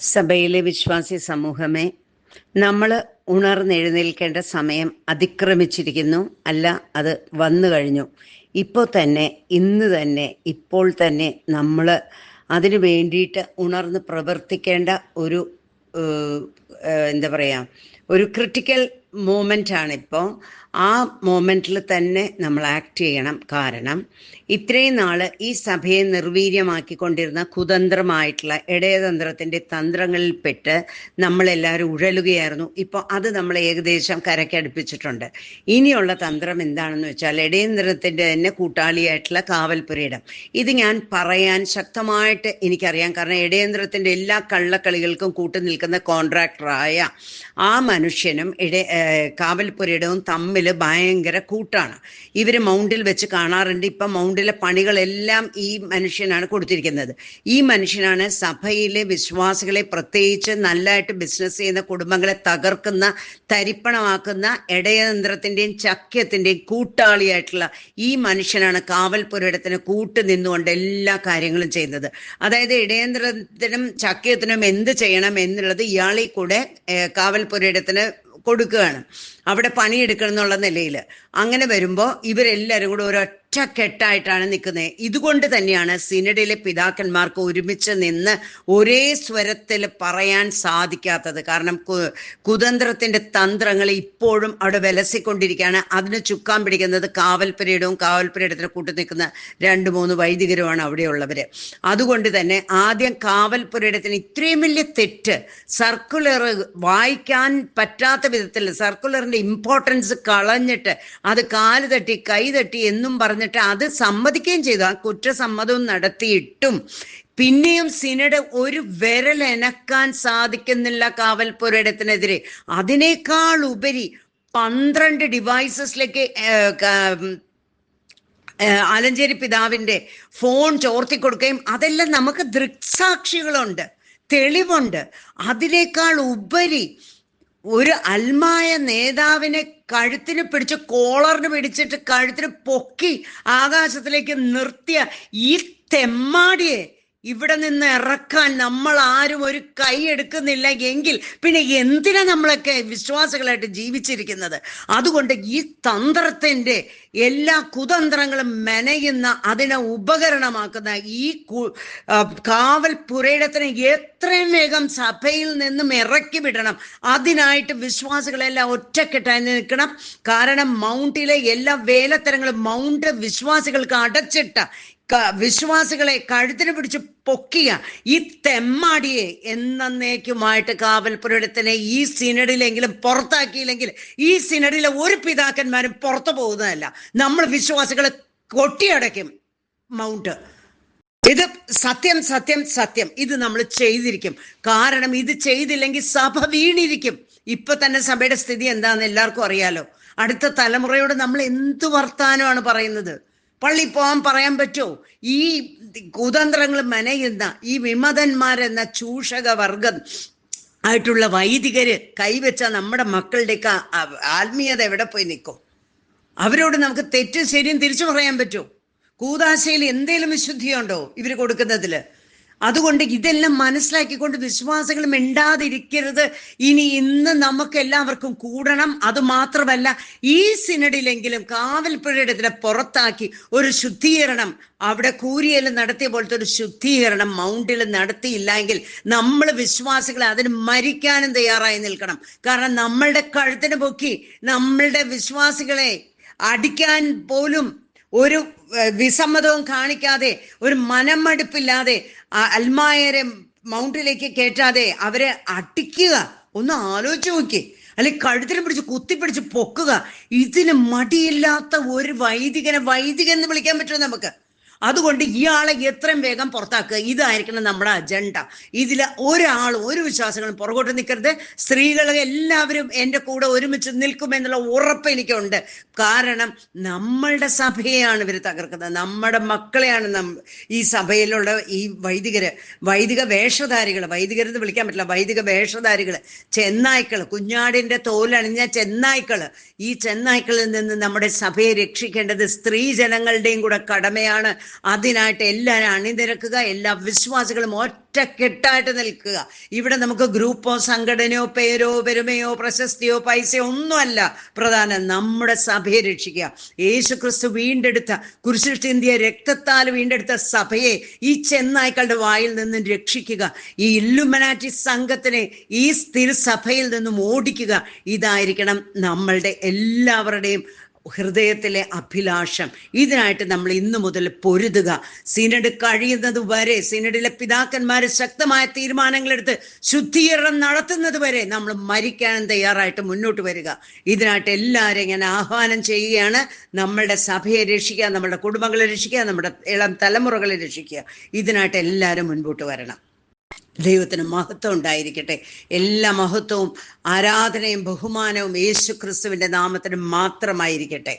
സഭയിലെ വിശ്വാസി സമൂഹമേ നമ്മൾ ഉണർന്നെഴുന്നേൽക്കേണ്ട സമയം അതിക്രമിച്ചിരിക്കുന്നു. അല്ല അത് വന്നു കഴിഞ്ഞു. ഇപ്പോൾ തന്നെ ഇന്ന് തന്നെ ഇപ്പോൾ തന്നെ നമ്മൾ അതിനു വേണ്ടിയിട്ട് ഉണർന്ന് പ്രവർത്തിക്കേണ്ട ഒരു എന്താ പറയുക ഒരു ക്രിട്ടിക്കൽ മൂമെന്റ് ആണിപ്പോൾ ആ മൂമെന്റിൽ തന്നെ നമ്മൾ ആക്ട് ചെയ്യണം. കാരണം ഇത്രയും നാൾ ഈ സഭയെ നിർവീര്യമാക്കിക്കൊണ്ടിരുന്ന കുതന്ത്രമായിട്ടുള്ള ഇടയതന്ത്രത്തിന്റെ തന്ത്രങ്ങളിൽപ്പെട്ട് നമ്മളെല്ലാവരും ഉഴലുകയായിരുന്നു. ഇപ്പോൾ അത് നമ്മൾ ഏകദേശം കരക്കടുപ്പിച്ചിട്ടുണ്ട്. ഇനിയുള്ള തന്ത്രം എന്താണെന്ന് വെച്ചാൽ ഇടയതന്ത്രത്തിന്റെ തന്നെ കൂട്ടാളിയായിട്ടുള്ള കാവൽപുരയിടം ഇത് ഞാൻ പറയാൻ ശക്തമായിട്ട് എനിക്കറിയാം. കാരണം ഇടയതന്ത്രത്തിന്റെ എല്ലാ കള്ളക്കളികൾക്കും കൂട്ടുനിൽക്കുന്ന കോൺട്രാക്ടറായ ആ മനുഷ്യനും ഇട കാവൽപുരയിടവും തമ്മിൽ ഭയങ്കര കൂട്ടാണ്. ഇവർ മൗണ്ടിൽ വെച്ച് കാണാറുണ്ട്. ഇപ്പം മൗണ്ടിലെ പണികളെല്ലാം ഈ മനുഷ്യനാണ് കൊടുത്തിരിക്കുന്നത്. ഈ മനുഷ്യനാണ് സഭയിലെ വിശ്വാസികളെ പ്രത്യേകിച്ച് നല്ലതായിട്ട് ബിസിനസ് ചെയ്യുന്ന കുടുംബങ്ങളെ തകർക്കുന്ന തരിപ്പണമാക്കുന്ന ഇടയന്ത്രത്തിന്റെയും ചക്യത്തിന്റെയും കൂട്ടാളിയായിട്ടുള്ള ഈ മനുഷ്യനാണ് കാവൽപുരയിടത്തിന് കൂട്ട് നിന്നുകൊണ്ട് എല്ലാ കാര്യങ്ങളും ചെയ്യുന്നത്. അതായത് ഇടയന്ത്രത്തിനും ചക്യത്തിനും എന്ത് ചെയ്യണം എന്നുള്ളത് ഇയാളിൽ കൂടെ കാവൽപുരയിടത്തിന് കൊടുക്കുകയാണ്. അവിടെ പണിയെടുക്കണം എന്നുള്ള നിലയിൽ അങ്ങനെ വരുമ്പോൾ ഇവരെല്ലാവരും കൂടെ ഒരൊറ്റ കെട്ടായിട്ടാണ് നിൽക്കുന്നത് ഇതുകൊണ്ട് തന്നെയാണ് സിനഡിലെ പിതാക്കന്മാർക്ക് ഒരുമിച്ച് നിന്ന് ഒരേ സ്വരത്തിൽ പറയാൻ സാധിക്കാത്തത്. കാരണം കു- കുതന്ത്രത്തിന്റെ തന്ത്രങ്ങൾ ഇപ്പോഴും അവിടെ വിലസിക്കൊണ്ടിരിക്കുകയാണ്. അതിന് ചുക്കാൻ പിടിക്കുന്നത് കാവൽപുരയിടവും കാവൽപുരയിടത്തിന് കൂട്ടി നിൽക്കുന്ന രണ്ട് മൂന്ന് വൈദികരുമാണ് അവിടെയുള്ളവർ അതുകൊണ്ട് തന്നെ ആദ്യം കാവൽപുരയിടത്തിന് ഇത്രയും വലിയ തെറ്റ് സർക്കുലർ വായിക്കാൻ പറ്റാത്ത വിധത്തിൽ സർക്കുലറിന്റെ ഇമ്പോർട്ടൻസ് കളഞ്ഞിട്ട് അത് കാൽ തട്ടി കൈ തട്ടി എന്നും പറഞ്ഞിട്ട് അത് സമ്മതിക്കുകയും ചെയ്തു. ആ കുറ്റസമ്മതവും നടത്തിയിട്ടും പിന്നെയും സിനഡ് ഒരു വിരൽ എനക്കാൻ സാധിക്കുന്നില്ല കാവൽ കാവൽപുരയിടത്തിനെതിരെ അതിനേക്കാൾ ഉപരി പന്ത്രണ്ട് ഡിവൈസസിലേക്ക് ആലഞ്ചേരി പിതാവിന്റെ ഫോൺ ചോർത്തി കൊടുക്കുകയും അതെല്ലാം നമുക്ക് ദൃക്സാക്ഷികളുണ്ട് തെളിവുണ്ട്. അതിനേക്കാൾ ഉപരി ഒരു അൽമായ നേതാവിനെ കഴുത്തിന് പിടിച്ച് കോളറിന് പിടിച്ചിട്ട് കഴുത്തിന് പൊക്കി ആകാശത്തിലേക്ക് നിർത്തിയ ഈ തെമ്മാടിയെ ഇവിടെ നിന്ന് ഇറക്കാൻ നമ്മൾ ആരും ഒരു കൈ എടുക്കുന്നില്ല എങ്കിൽ പിന്നെ എന്തിനാ നമ്മളൊക്കെ വിശ്വാസികളായിട്ട് ജീവിച്ചിരിക്കുന്നത്? അതുകൊണ്ട് ഈ തന്ത്രത്തിന്റെ എല്ലാ കുതന്ത്രങ്ങളും മെനയുന്ന അതിനെ ഉപകരണമാക്കുന്ന ഈ കാവൽ പുരയിടത്തിനെ എത്രയും വേഗം സഭയിൽ നിന്നും ഇറക്കി വിടണം. അതിനായിട്ട് വിശ്വാസികളെല്ലാം ഒറ്റക്കെട്ടായി നിൽക്കണം. കാരണം മൗണ്ടിലെ എല്ലാ വേലത്തരങ്ങളും മൗണ്ട് വിശ്വാസികൾക്ക് അടച്ചിട്ട വിശ്വാസികളെ കഴുത്തിന് പിടിച്ച് പൊക്കിയ ഈ തെമ്മാടിയെ എന്നേക്കുമായിട്ട് കാവൽപുരത്തിനെ ഈ സിനഡിലെങ്കിലും പുറത്താക്കിയില്ലെങ്കിൽ ഈ സിനഡിലെ ഒരു പിതാക്കന്മാരും പുറത്തു പോകുന്നതല്ല. നമ്മൾ വിശ്വാസികളെ കൊട്ടിയടയ്ക്കും. മൗണ്ട്. ഇത് സത്യം സത്യം സത്യം. ഇത് നമ്മൾ ചെയ്തിരിക്കും. കാരണം ഇത് ചെയ്തില്ലെങ്കിൽ സഭ വീണിരിക്കും. ഇപ്പൊ തന്നെ സഭയുടെ സ്ഥിതി എന്താണെന്ന് എല്ലാവർക്കും അറിയാലോ. അടുത്ത തലമുറയോട് നമ്മൾ എന്ത് വർത്താനമാണ് പറയുന്നത്? പള്ളി പോകാൻ പറയാൻ പറ്റുമോ ഈ കുതന്ത്രങ്ങൾ മെനയുന്ന ഈ വിമതന്മാരെന്ന ചൂഷക വർഗം ആയിട്ടുള്ള വൈദികര് കൈവച്ച നമ്മുടെ മക്കളുടെയൊക്കെ ആത്മീയത എവിടെ പോയി നിൽക്കും? അവരോട് നമുക്ക് തെറ്റും ശരിയും തിരിച്ചു പറയാൻ പറ്റുമോ കൂതാശയിൽ എന്തേലും വിശുദ്ധിയുണ്ടോ ഇവർ കൊടുക്കുന്നതിൽ? അതുകൊണ്ട് ഇതെല്ലാം മനസ്സിലാക്കിക്കൊണ്ട് വിശ്വാസികൾ മിണ്ടാതിരിക്കരുത്. ഇനി ഇന്ന് നമുക്ക് എല്ലാവർക്കും കൂടണം. അത് മാത്രമല്ല ഈ സിനഡിലെങ്കിലും കാവൽപ്പുഴയുടെ പുറത്താക്കി ഒരു ശുദ്ധീകരണം. അവിടെ കൂരിയൽ നടത്തിയ പോലത്തെ ഒരു ശുദ്ധീകരണം മൗണ്ടിൽ നടത്തിയില്ലെങ്കിൽ നമ്മൾ വിശ്വാസികൾ അതിന് മരിക്കാനും തയ്യാറായി നിൽക്കണം. കാരണം നമ്മളുടെ കഴുത്തിന് പൊക്കി നമ്മളുടെ വിശ്വാസികളെ അടിക്കാൻ പോലും ഒരു വിസമ്മതവും കാണിക്കാതെ ഒരു മനമടുപ്പില്ലാതെ അൽമായരെ മൗണ്ടിലേക്ക് കയറ്റാതെ അവരെ അടിക്കുക. ഒന്ന് ആലോചിച്ച് നോക്കി. അല്ലെങ്കിൽ കഴുത്തിനെ പിടിച്ച് കുത്തിപ്പിടിച്ച് പൊക്കുക. ഇതിന് മടിയില്ലാത്ത ഒരു വൈദികനെ വൈദികൻ എന്ന് വിളിക്കാൻ പറ്റുമോ നമുക്ക്? അതുകൊണ്ട് ഇയാളെ എത്രയും വേഗം പുറത്താക്കുക. ഇതായിരിക്കണം നമ്മുടെ അജണ്ട ഇതിൽ ഒരാൾ ഒരു വിശ്വാസങ്ങളും പുറകോട്ട് നിൽക്കരുത് സ്ത്രീകൾ എല്ലാവരും എന്റെ കൂടെ ഒരുമിച്ച് നിൽക്കുമെന്നുള്ള ഉറപ്പ് എനിക്കുണ്ട്. കാരണം നമ്മളുടെ സഭയെയാണ് ഇവർ തകർക്കുന്നത്. നമ്മുടെ മക്കളെയാണ് നം ഈ സഭയിലുള്ള ഈ വൈദികര് വൈദിക വേഷധാരികൾ വൈദികരെന്ന് വിളിക്കാൻ പറ്റില്ല വൈദിക വേഷധാരികൾ ചെന്നായ്ക്കൾ കുഞ്ഞാടിന്റെ തോലണിഞ്ഞ ചെന്നായ്ക്കൾ ഈ ചെന്നായ്ക്കളിൽ നിന്ന് നമ്മുടെ സഭയെ രക്ഷിക്കേണ്ടത് സ്ത്രീ ജനങ്ങളുടെയും കൂടെ കടമയാണ്. അതിനായിട്ട് എല്ലാവരും അണിനിരക്കുക എല്ലാ വിശ്വാസികളും ഒറ്റക്കെട്ടായിട്ട് നിൽക്കുക. ഇവിടെ നമുക്ക് ഗ്രൂപ്പോ സംഘടനയോ പേരോ പെരുമയോ പ്രശസ്തിയോ പൈസയോ ഒന്നുമല്ല. പ്രധാനം നമ്മുടെ സഭയെ രക്ഷിക്കുക. യേശു ക്രിസ്തു വീണ്ടെടുത്ത കുരിശിൽ ചിന്തിയ രക്തത്താൽ വീണ്ടെടുത്ത സഭയെ ഈ ചെന്നായ്ക്കളുടെ വായിൽ നിന്നും രക്ഷിക്കുക. ഈ ഇല്ലുമനാറ്റി സംഘത്തിനെ ഈ സ്ഥിരസഭയിൽ നിന്നും ഓടിക്കുക. ഇതായിരിക്കണം നമ്മളുടെ എല്ലാവരുടെയും ഹൃദയത്തിലെ അഭിലാഷം. ഇതിനായിട്ട് നമ്മൾ ഇന്നു മുതൽ പൊരുതുക. സീനഡ് കഴിയുന്നത് വരെ സീനഡിലെ പിതാക്കന്മാർ ശക്തമായ തീരുമാനങ്ങളെടുത്ത് ശുദ്ധീകരണം നടത്തുന്നത് വരെ നമ്മൾ മരിക്കാൻ തയ്യാറായിട്ട് മുന്നോട്ട് വരിക. ഇതിനായിട്ട് എല്ലാവരെയും ഞാൻ ആഹ്വാനം ചെയ്യുകയാണ്. നമ്മളുടെ സഭയെ രക്ഷിക്കുക നമ്മുടെ കുടുംബങ്ങളെ രക്ഷിക്കുക നമ്മുടെ ഇളം തലമുറകളെ രക്ഷിക്കുക. ഇതിനായിട്ട് എല്ലാവരും മുൻപോട്ട് വരണം. ദൈവത്തിന് മഹത്വം ഉണ്ടായിരിക്കട്ടെ. എല്ലാ മഹത്വവും ആരാധനയും ബഹുമാനവും യേശു ക്രിസ്തുവിന്റെ നാമത്തിന് മാത്രമായിരിക്കട്ടെ.